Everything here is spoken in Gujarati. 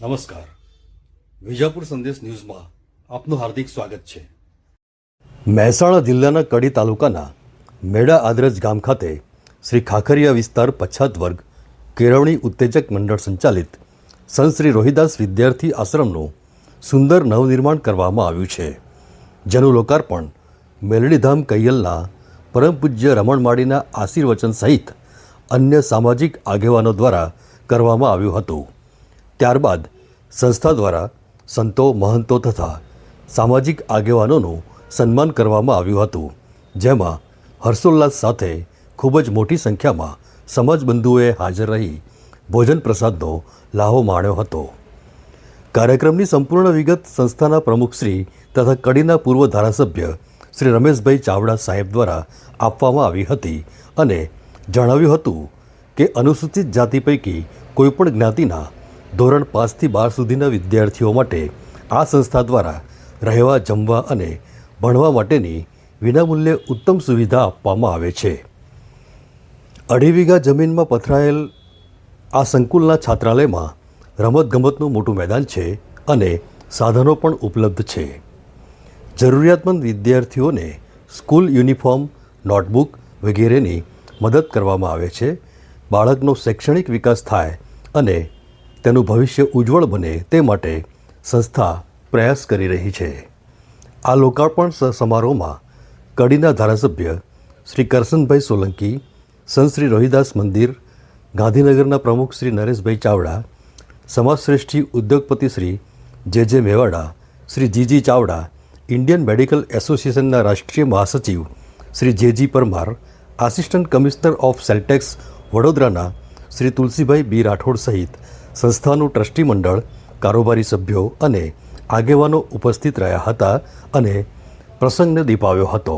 નમસ્કાર. વિજાપુર સંદેશ ન્યૂઝમાં આપનું હાર્દિક સ્વાગત છે. મહેસાણા જિલ્લાના કડી તાલુકાના મેડા આદરજ ગામ ખાતે શ્રી ખાખરિયા વિસ્તાર પછાત વર્ગ કેળવણી ઉત્તેજક મંડળ સંચાલિત સંત શ્રી રોહિદાસ વિદ્યાર્થી આશ્રમનું સુંદર નવનિર્માણ કરવામાં આવ્યું છે. જેનું લોકાર્પણ મેલડીધામ કૈયલના પરમ પૂજ્ય રમણ આશીર્વચન સહિત અન્ય સામાજિક આગેવાનો દ્વારા કરવામાં આવ્યું હતું. ત્યારબાદ સંસ્થા દ્વારા સંતો, મહંતો તથા સામાજિક આગેવાનોનું સન્માન કરવામાં આવ્યું હતું, જેમાં હર્ષોલ્લાસ સાથે ખૂબ જ મોટી સંખ્યામાં સમાજબંધુઓએ હાજર રહી ભોજન પ્રસાદનો લાહો માણ્યો હતો. કાર્યક્રમની સંપૂર્ણ વિગત સંસ્થાના પ્રમુખશ્રી તથા કડીના પૂર્વ ધારાસભ્ય શ્રી રમેશભાઈ ચાવડા સાહેબ દ્વારા આપવામાં આવી હતી અને જણાવ્યું હતું કે અનુસૂચિત જાતિ પૈકી કોઈપણ જ્ઞાતિના ધોરણ પાંચથી બાર સુધીના વિદ્યાર્થીઓ માટે આ સંસ્થા દ્વારા રહેવા, જમવા અને ભણવા માટેની વિનામૂલ્યે ઉત્તમ સુવિધા આપવામાં આવે છે. અઢી વીઘા જમીનમાં પથરાયેલ આ સંકુલના છાત્રાલયમાં રમતગમતનું મોટું મેદાન છે અને સાધનો પણ ઉપલબ્ધ છે. જરૂરિયાતમંદ વિદ્યાર્થીઓને સ્કૂલ યુનિફોર્મ, નોટબુક વગેરેની મદદ કરવામાં આવે છે. બાળકનો શૈક્ષણિક વિકાસ થાય અને તેનું ભવિષ્ય ઉજ્જવળ બને તે માટે સંસ્થા પ્રયાસ કરી રહી છે. આ લોકાર્પણ સમારોહમાં કડીના ધારાસભ્ય શ્રી કરસનભાઈ સોલંકી, સંત શ્રી રોહિદાસ મંદિર, ગાંધીનગરના પ્રમુખ શ્રી નરેશભાઈ ચાવડા, સમાજશ્રેષ્ઠી ઉદ્યોગપતિ Shri J J Mevada, Shri G G Chavda, Indian medical એસોસિએશનના રાષ્ટ્રીય મહાસચિવ Shri J J Parmar, assistant commissioner of sales tax વડોદરાના શ્રી તુલસીભાઈ બી રાઠોડ સહિત સંસ્થાનું ટ્રસ્ટી મંડળ, કારોબારી સભ્યો અને આગેવાનો ઉપસ્થિત રહ્યા હતા અને પ્રસંગને દીપાવ્યો હતો.